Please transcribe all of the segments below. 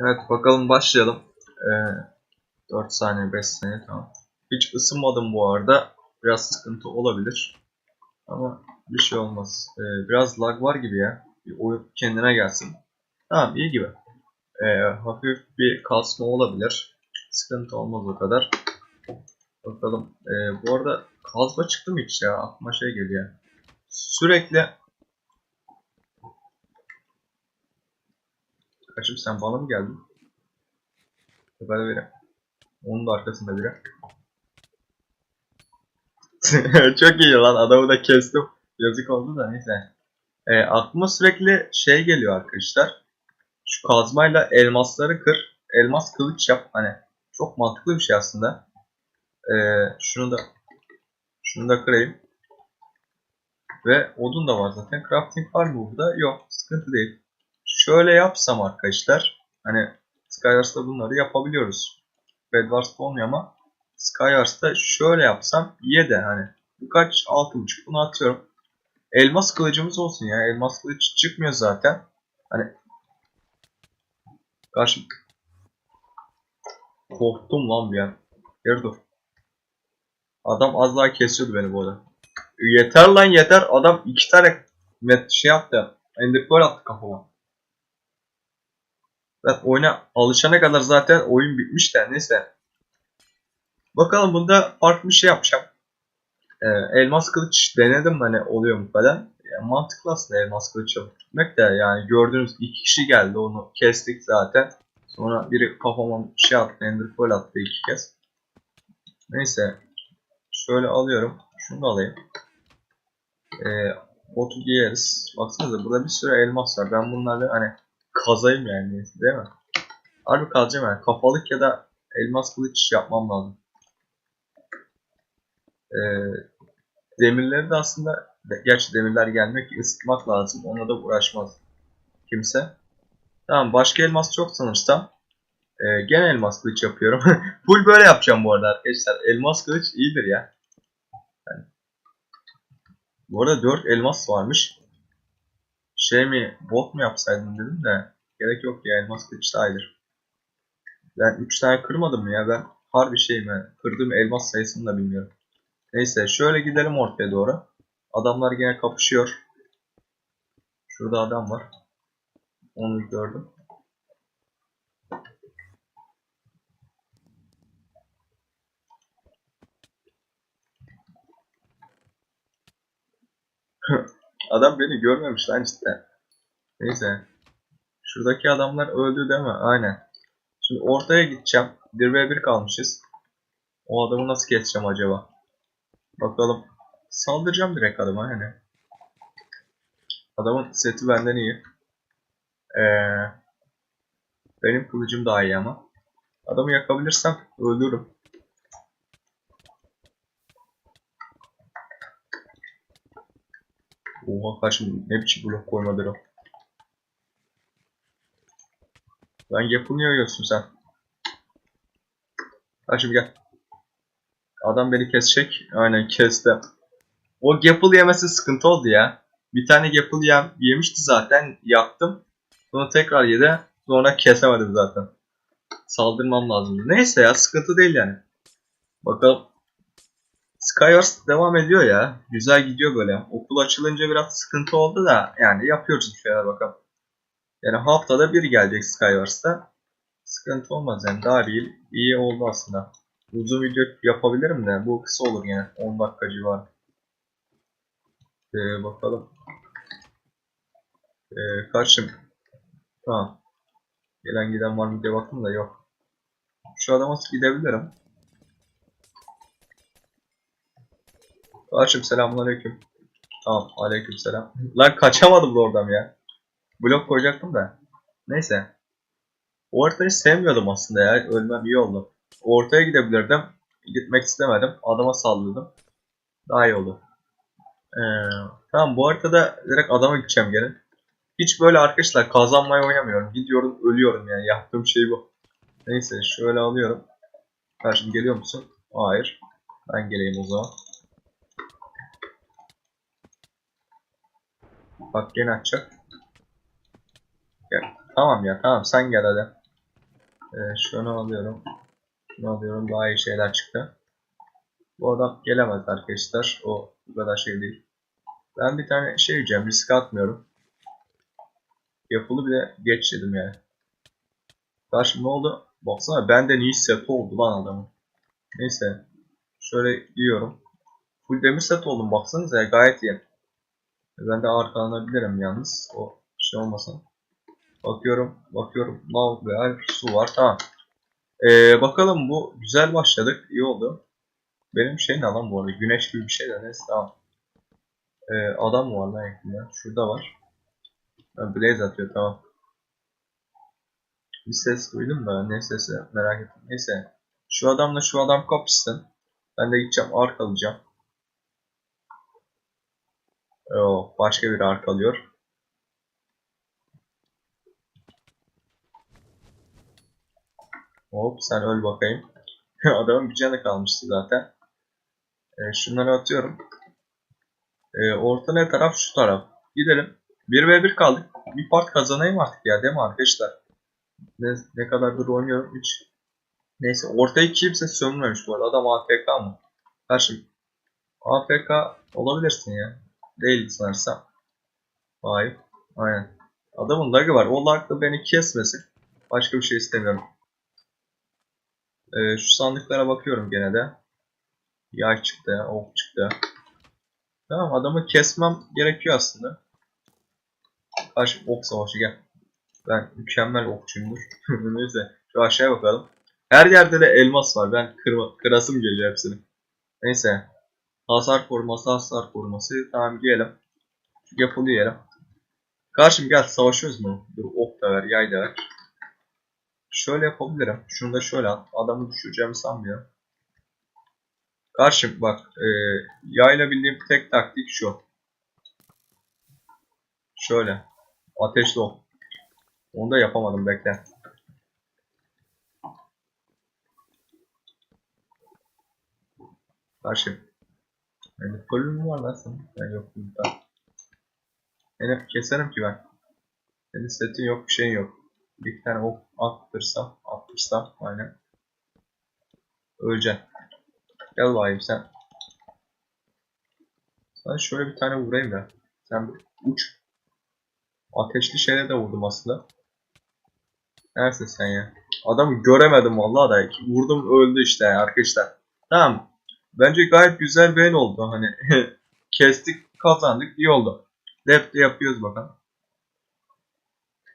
Evet bakalım başlayalım. Ee, 4 saniye 5 saniye tamam. Hiç ısınmadım bu arada. Biraz sıkıntı olabilir. Ama bir şey olmaz. Ee, biraz lag var gibi ya. Bir oyun kendine gelsin. Tamam iyi gibi. Ee, hafif bir kasma olabilir. Sıkıntı olmaz o kadar. Bakalım. Ee, bu arada kazma çıktı mı hiç ya? Aklıma şey geliyor. Sürekli Kaçım sen bana mı geldin? Böyle biri. Onun da arkasında biri. Çok iyi lan adamı da kestim. Yazık oldu da neyse. E, aklıma sürekli şey geliyor arkadaşlar. Şu kazmayla elmasları kır. Elmas kılıç yap. Hani çok mantıklı bir şey aslında. E, şunu da şunu da kırayım. Ve odun da var zaten. Crafting var mı burada? Yok. Sıkıntı değil şöyle yapsam arkadaşlar hani Skywars'ta bunları yapabiliyoruz. Bedwars'ta olmuyor ama Skywars'ta şöyle yapsam iyi de hani bu kaç 6.5 bunu atıyorum. Elmas kılıcımız olsun ya. Elmas kılıç çıkmıyor zaten. Hani karşı korktum lan bir an. Geri dur. Adam az daha kesiyordu beni bu arada. Yeter lan yeter. Adam iki tane met şey yaptı. Ender Pearl attı kafama. Ben oyuna alışana kadar zaten oyun bitmiş de neyse. Bakalım bunda farklı bir şey yapacağım. Ee, elmas kılıç denedim hani oluyor mu falan. Yani mantıklı aslında elmas kılıç yapmak da yani gördüğünüz iki kişi geldi onu kestik zaten. Sonra biri kafama şey attı ender pearl attı iki kez. Neyse. Şöyle alıyorum. Şunu da alayım. Ee, botu giyeriz. Baksanıza burada bir sürü elmas var. Ben bunlarla hani kazayım yani değil mi? Harbi kazacağım yani. Kafalık ya da elmas kılıç yapmam lazım. Ee, demirleri de aslında gerçi demirler gelmek ısıtmak lazım. Ona da uğraşmaz kimse. Tamam başka elmas çok sanırsam. Ee, gene elmas kılıç yapıyorum. Full böyle yapacağım bu arada arkadaşlar. Elmas kılıç iyidir ya. Yani. Bu arada 4 elmas varmış şey mi bot mu yapsaydım dedim de gerek yok ya elmas kılıç daha. Ben 3 tane kırmadım ya ben harbi şey mi kırdığım elmas sayısını da bilmiyorum. Neyse şöyle gidelim ortaya doğru. Adamlar gene kapışıyor. Şurada adam var. Onu gördüm. Adam beni görmemiş lan işte. Neyse. Şuradaki adamlar öldü değil mi? Aynen. Şimdi ortaya gideceğim. 1v1 kalmışız. O adamı nasıl keseceğim acaba? Bakalım. Saldıracağım direkt adama hani. Adamın seti benden iyi. Ee, benim kılıcım daha iyi ama. Adamı yakabilirsem öldürürüm. Oha karşım ne biçim blok koymadır o. Lan yapılmıyor yiyorsun sen. Karşım gel. Adam beni kesecek. Aynen kesti. O Gapple yemesi sıkıntı oldu ya. Bir tane Gapple yem, yemişti zaten. Yaktım. Sonra tekrar yedi. Sonra kesemedim zaten. Saldırmam lazımdı. Neyse ya sıkıntı değil yani. Bakalım Skywars devam ediyor ya. Güzel gidiyor böyle. Okul açılınca biraz sıkıntı oldu da yani yapıyoruz bir şeyler bakalım. Yani haftada bir gelecek Skywars'ta. Sıkıntı olmaz yani daha bir iyi oldu aslında. Uzun video yapabilirim de bu kısa olur yine. 10 dakika civarı. Ee, bakalım. Ee, kaçım? Tamam. Gelen giden var mı diye baktım da yok. Şu adama gidebilirim. Karşım selamünaleyküm. Tamam aleykümselam. Lan kaçamadım da oradan ya. Blok koyacaktım da. Neyse. O haritayı sevmiyordum aslında ya. Ölmem iyi oldu. Ortaya gidebilirdim. Gitmek istemedim. Adama salladım. Daha iyi oldu. Ee, tamam bu haritada direkt adama gideceğim gene. Hiç böyle arkadaşlar kazanmayı oynamıyorum. Gidiyorum ölüyorum yani. Yaptığım şey bu. Neyse şöyle alıyorum. Karşım geliyor musun? Hayır. Ben geleyim o zaman. Bak gene açacak. Gel. Tamam ya tamam sen gel hadi. Ee, şunu alıyorum. Şunu alıyorum. Daha iyi şeyler çıktı. Bu adam gelemez arkadaşlar. O bu kadar şey değil. Ben bir tane şey yiyeceğim. Risk atmıyorum. Yapılı bile geç yedim yani. Karşım ne oldu? Baksana benden iyi set oldu lan adamın. Neyse. Şöyle yiyorum. Full demir set oldum baksanıza gayet iyi. Ben de arkalanabilirim yalnız. O şey olmasın. Bakıyorum, bakıyorum. Lav ve su var. Tamam. Ee, bakalım bu güzel başladık. İyi oldu. Benim şey ne lan bu arada? Güneş gibi bir şey de neyse tamam. Ee, adam var lan yakında? Şurada var. Blaze atıyor tamam. Bir ses duydum da ne sesi merak ettim. Neyse. Şu adamla şu adam kapışsın. Ben de gideceğim ark alacağım. Oo, başka biri ark alıyor. Hop sen öl bakayım. Adamın bir canı kalmıştı zaten. E, şunları atıyorum. E, orta ne taraf şu taraf. Gidelim. 1v1 kaldık. Bir part kazanayım artık ya değil mi arkadaşlar? Ne, ne kadardır oynuyorum hiç. Neyse ortayı kimse sömürmemiş bu arada. Adam AFK mı? Karşım. AFK olabilirsin ya. Değil sanırsam. Hayır. Aynen. Adamın lagı var. O lag beni kesmesin. Başka bir şey istemiyorum. Ee, şu sandıklara bakıyorum gene de. Yay çıktı, ok çıktı. Tamam adamı kesmem gerekiyor aslında. Karşı ok savaşı gel. Ben mükemmel okçuyumdur. Neyse şu aşağıya bakalım. Her yerde de elmas var. Ben kırma, kırasım geliyor hepsini. Neyse. Hasar koruması, hasar koruması. Tamam giyelim. Yapılı yiyelim. Karşım gel savaşıyoruz mu? Dur ok da ver, yay da ver. Şöyle yapabilirim. Şunu da şöyle at. Adamı düşüreceğimi sanmıyorum. Karşım bak. E, yayla bildiğim tek taktik şu. Şöyle. Ateşli ok. Onu da yapamadım bekle. Karşım. Yani kolüm var lan senin. Ben yok burada. Seni keserim ki ben. Senin setin yok bir şeyin yok. Bir iki tane ok attırsam, attırsam aynen. Öleceksin. Gel bakayım sen. Sana şöyle bir tane vurayım ya. Sen uç. Ateşli şeyle de vurdum aslında. Neresin sen ya? Adamı göremedim vallahi da. Vurdum öldü işte arkadaşlar. Tamam. Bence gayet güzel bir el oldu. Hani kestik kazandık iyi oldu. Depte yapıyoruz bakalım.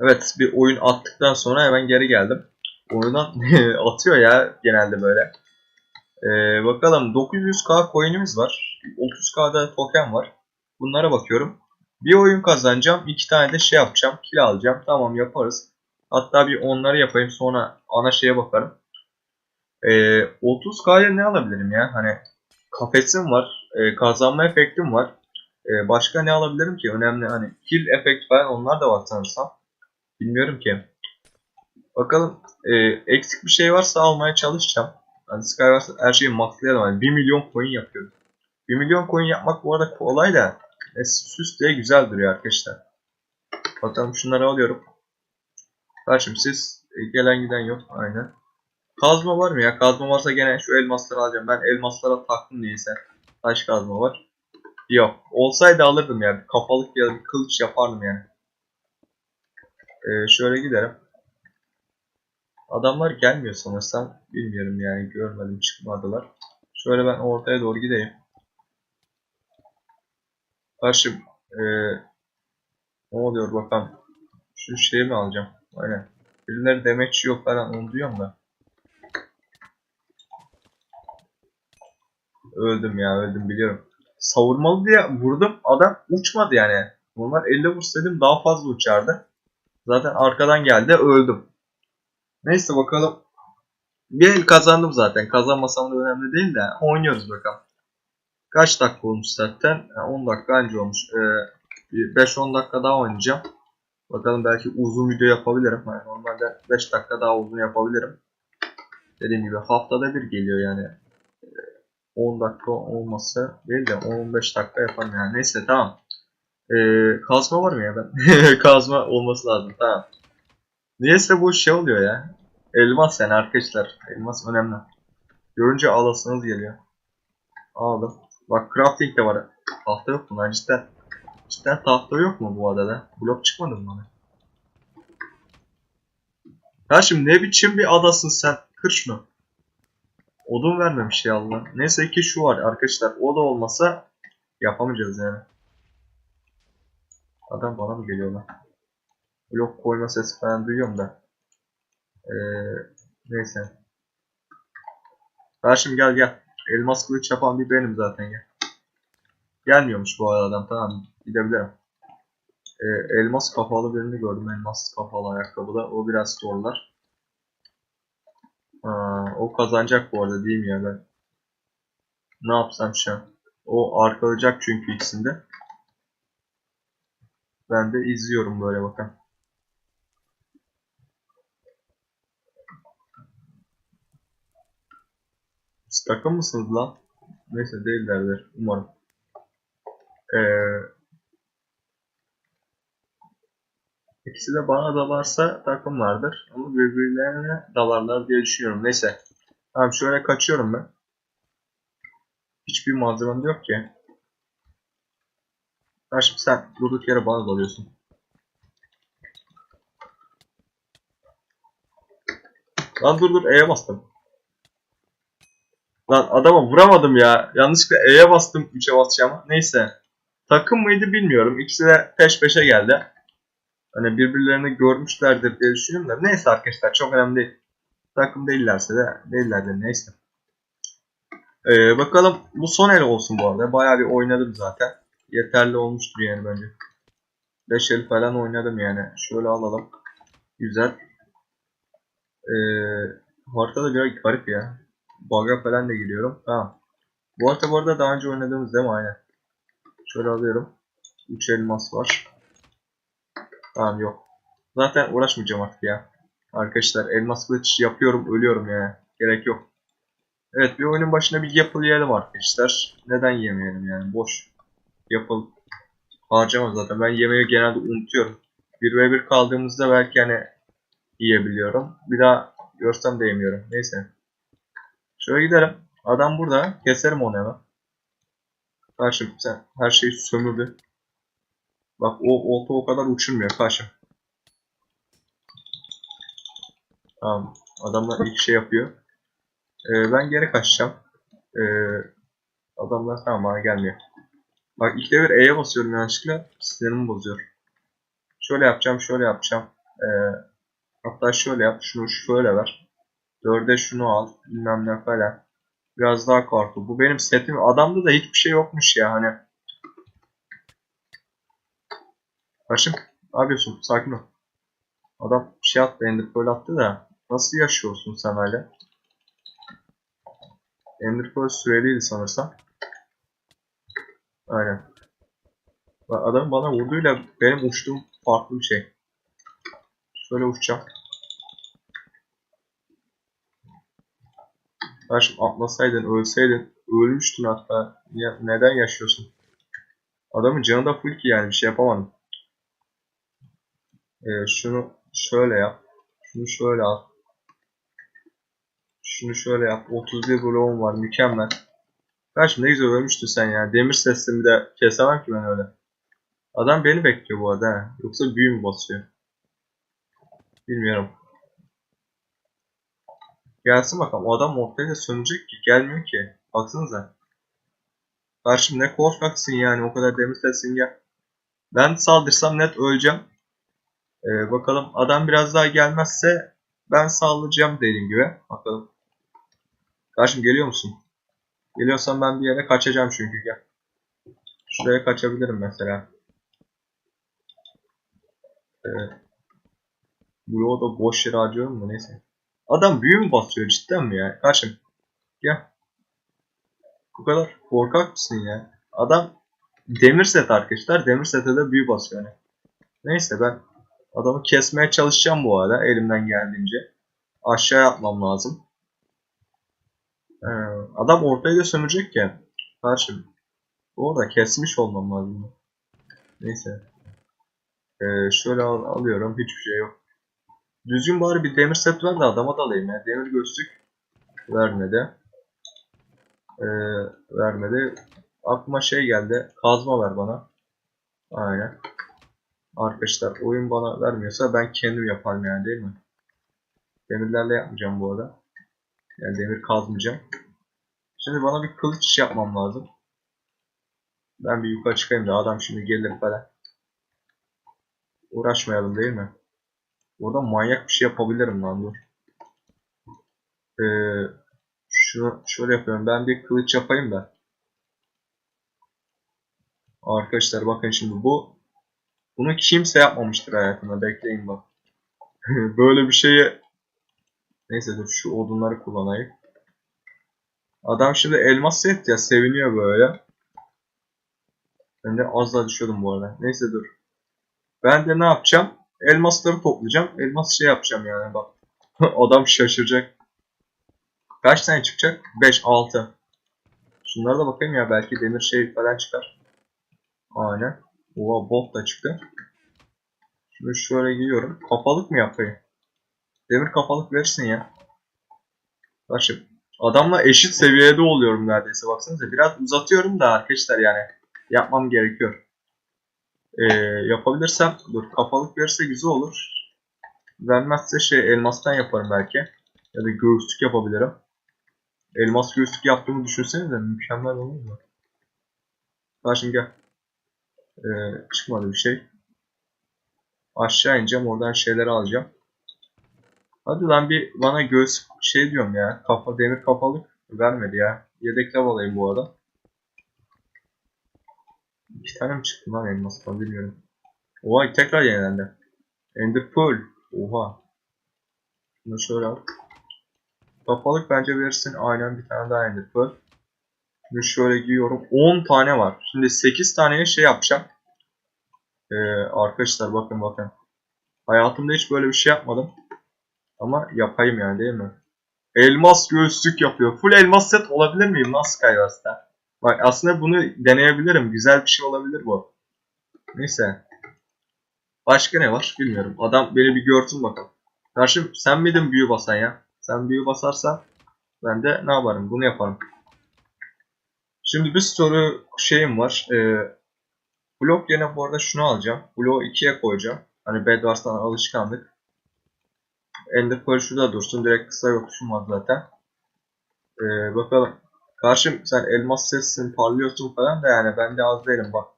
Evet bir oyun attıktan sonra hemen geri geldim. Oyundan atıyor ya genelde böyle. Ee, bakalım 900k coin'imiz var. 30k'da token var. Bunlara bakıyorum. Bir oyun kazanacağım. iki tane de şey yapacağım. Kill alacağım. Tamam yaparız. Hatta bir onları yapayım sonra ana şeye bakarım. Ee, 30k'ya ne alabilirim ya? Hani kafesim var. E, kazanma efektim var. E, başka ne alabilirim ki? Önemli hani kill efekt falan onlar da var sanırsam. Bilmiyorum ki. Bakalım e, eksik bir şey varsa almaya çalışacağım. Hani Skywars her şeyi maxlayalım. Yani 1 milyon coin yapıyorum. 1 milyon coin yapmak bu arada kolay da e, süs diye güzel duruyor arkadaşlar. Bakalım şunları alıyorum. Karşım siz e, gelen giden yok. Aynen. Kazma var mı ya? Kazma varsa gene şu elmasları alacağım. Ben elmaslara taktım neyse. Taş kazma var. Yok. Olsaydı alırdım yani. Kafalık ya da bir kılıç yapardım yani. Ee, şöyle giderim. Adamlar gelmiyor sanırsam. Bilmiyorum yani görmedim çıkmadılar. Şöyle ben ortaya doğru gideyim. Karşım ee, ne oluyor bakalım. Şu şeyi mi alacağım? Aynen. Birileri demek yok falan onu duyuyorum da. Öldüm ya öldüm biliyorum. Savurmalı diye vurdum adam uçmadı yani. Normal elle vursaydım daha fazla uçardı. Zaten arkadan geldi öldüm. Neyse bakalım. Bir el kazandım zaten. Kazanmasam da önemli değil de oynuyoruz bakalım. Kaç dakika olmuş zaten? 10 dakika önce olmuş. Ee, 5-10 dakika daha oynayacağım. Bakalım belki uzun video yapabilirim. Yani normalde 5 dakika daha uzun yapabilirim. Dediğim gibi haftada bir geliyor yani. 10 dakika olması değil de 15 dakika yaparım yani. Neyse tamam. Ee, kazma var mı ya ben? kazma olması lazım tamam. Niyeyse bu şey oluyor ya. Elmas yani arkadaşlar. Elmas önemli. Görünce alasınız geliyor. Aldım. Bak crafting de var. Tahta yok mu lan cidden? Cidden tahta yok mu bu adada? Blok çıkmadı mı bana? Ya şimdi ne biçim bir adasın sen? Kır şunu. Odun vermemiş ya Allah. Neyse ki şu var arkadaşlar. O da olmasa yapamayacağız yani. Adam bana mı geliyor lan? Blok koyma sesi falan duyuyorum da. Ee, neyse. Karşım gel gel. Elmas kılıç yapan bir benim zaten gel. Gelmiyormuş bu adam tamam gidebilirim. Ee, elmas kafalı birini gördüm. Elmas kafalı ayakkabıda. O biraz zorlar. Aa, o kazanacak bu arada değil mi ya ben? Ne yapsam şu an? O arkalayacak çünkü ikisinde. Ben de izliyorum böyle bakın. Siz takım mısınız lan? Neyse değillerdir umarım. Ee, ikisi de bana dalarsa takımlardır. Ama birbirlerine dalarlar diye düşünüyorum. Neyse. Tamam şöyle kaçıyorum ben. Hiçbir malzemem yok ki. Karşım sen durduk yere bana dalıyorsun. Lan dur dur E'ye bastım. Lan adama vuramadım ya. Yanlışlıkla E'ye bastım 3'e basacağım. Neyse. Takım mıydı bilmiyorum. İkisi de peş peşe geldi. Hani birbirlerini görmüşlerdir diye düşünüyorum da. Neyse arkadaşlar çok önemli değil. Takım değillerse de değillerdir neyse. Ee, bakalım bu son el olsun bu arada. Bayağı bir oynadım zaten. Yeterli olmuştur yani bence. 5 el falan oynadım yani. Şöyle alalım. Güzel. Ee, harita da biraz garip ya. Bug'a falan da giriyorum. Tamam. Bu harita bu arada daha önce oynadığımız değil mi? Aynen. Şöyle alıyorum. 3 elmas var. Tamam yok. Zaten uğraşmayacağım artık ya. Arkadaşlar elmas kılıç yapıyorum ölüyorum ya. Gerek yok. Evet bir oyunun başına bir yapıl yiyelim arkadaşlar. Neden yemeyelim yani boş. Yapıl harcamaz zaten. Ben yemeği genelde unutuyorum. 1v1 kaldığımızda belki hani yiyebiliyorum. Bir daha görsem de yemiyorum. Neyse. Şöyle gidelim. Adam burada. Keserim onu hemen. Karşım sen her şeyi sömürdü. Bak o olta o kadar uçurmuyor karşım. Tamam. Adamlar ilk şey yapıyor. Ee, ben geri kaçacağım. Ee, adamlar tamam bana gelmiyor. Bak ilk bir E'ye basıyorum yanlışlıkla. Sinirimi bozuyor. Şöyle yapacağım, şöyle yapacağım. Ee, hatta şöyle yap, şunu şöyle ver. Dörde şunu al, bilmem ne falan. Biraz daha kartı. Bu benim setim. Adamda da hiçbir şey yokmuş ya hani. Başım, ne yapıyorsun? Sakin ol. Adam bir şey attı, Ender Pearl attı da. Nasıl yaşıyorsun sen hala? Ender Pearl süreliydi sanırsam. Aynen. Adam bana vurduğuyla benim uçtuğum farklı bir şey. Şöyle uçacağım. Karşım atlasaydın, ölseydin, ölmüştün hatta. Ya, neden yaşıyorsun? Adamın canı da full ki yani bir şey yapamadım. Ee, şunu şöyle yap. Şunu şöyle al. Şunu şöyle yap. 31 bloğum var. Mükemmel. Karşım ne güzel ölmüştün sen ya. Demir sesimi de kesemem ki ben öyle. Adam beni bekliyor bu arada. he. Yoksa büyü mü basıyor? Bilmiyorum. Gelsin bakalım. O adam ortaya sönecek ki. Gelmiyor ki. Baksanıza. Karşım ne korkaksın yani. O kadar demir sesin gel. Ben saldırsam net öleceğim. Ee, bakalım adam biraz daha gelmezse ben sallayacağım dediğim gibi. Bakalım. Karşım geliyor musun? Geliyorsan ben bir yere kaçacağım çünkü gel. Şuraya kaçabilirim mesela. Ee, bu yolda boş yere harcıyorum mu neyse. Adam büyü mü basıyor cidden mi ya? Karşım. Gel. Bu kadar korkak mısın ya? Adam demir set arkadaşlar. Demir sete de büyü basıyor yani. Neyse ben adamı kesmeye çalışacağım bu arada elimden geldiğince. Aşağı atmam lazım. Ee, adam ortaya da sömürecek ya. Karşım. Orada kesmiş olmam lazım. Neyse. Ee, şöyle al- alıyorum. Hiçbir şey yok. Düzgün bari bir demir set ver de adama da alayım ya. Demir gözlük vermedi. Ee, vermedi. Aklıma şey geldi. Kazma ver bana. Aynen. Arkadaşlar oyun bana vermiyorsa ben kendim yaparım yani değil mi? Demirlerle yapmayacağım bu arada. Yani demir kazmayacağım. Şimdi bana bir kılıç yapmam lazım. Ben bir yukarı çıkayım da adam şimdi gelir falan. Uğraşmayalım değil mi? Burada manyak bir şey yapabilirim lan dur. Ee, şunu şöyle yapıyorum. Ben bir kılıç yapayım da. Arkadaşlar bakın şimdi bu bunu kimse yapmamıştır hayatında. Bekleyin bak. Böyle bir şeyi neyse dur şu odunları kullanayım. Adam şimdi elmas set ya seviniyor böyle. Ben de az daha düşüyordum bu arada. Neyse dur. Ben de ne yapacağım? Elmasları toplayacağım. Elmas şey yapacağım yani bak. Adam şaşıracak. Kaç tane çıkacak? 5, 6. Şunlara da bakayım ya belki demir şey falan çıkar. Aynen. Oha bot da çıktı. Şimdi şöyle giyiyorum. Kafalık mı yapayım? Demir kafalık verirsin ya. Başım. Adamla eşit seviyede oluyorum neredeyse. Baksanıza biraz uzatıyorum da arkadaşlar yani. Yapmam gerekiyor. Ee, yapabilirsem dur kafalık verirse güzel olur. Vermezse şey elmastan yaparım belki. Ya da göğüslük yapabilirim. Elmas göğüslük yaptığımı düşünsenize mükemmel olur mu? Karşım gel. Ee, çıkmadı bir şey. Aşağı ineceğim oradan şeyleri alacağım. Hadi lan bir bana göğüs şey diyorum ya. Kafa demir kafalık vermedi ya. Yedek lav alayım bu arada. İki tane mi çıktı lan elmastan bilmiyorum. Oha tekrar yenilendi. Ender Pearl. Oha. Bunu şöyle al. Kafalık bence verirsin. Aynen bir tane daha Ender Pearl. Şimdi şöyle giyiyorum. 10 tane var. Şimdi 8 taneye şey yapacağım. Ee, arkadaşlar bakın bakın. Hayatımda hiç böyle bir şey yapmadım. Ama yapayım yani değil mi? Elmas göğüslük yapıyor. Full elmas set olabilir miyim lan Skywars'ta? Bak aslında bunu deneyebilirim. Güzel bir şey olabilir bu. Neyse. Başka ne var bilmiyorum. Adam beni bir görsün bakalım. Karşım sen miydin büyü basan ya? Sen büyü basarsan ben de ne yaparım? Bunu yaparım. Şimdi bir soru şeyim var. Ee, blok yerine bu arada şunu alacağım. Bloğu 2'ye koyacağım. Hani Bedwars'tan alışkanlık. Ender Pearl şurada dursun. Direkt kısa yokuşum var zaten. Ee, bakalım. Karşım sen elmas sessin parlıyorsun falan da yani ben de az değilim bak.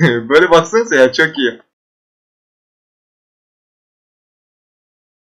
Böyle baksanıza ya çok iyi.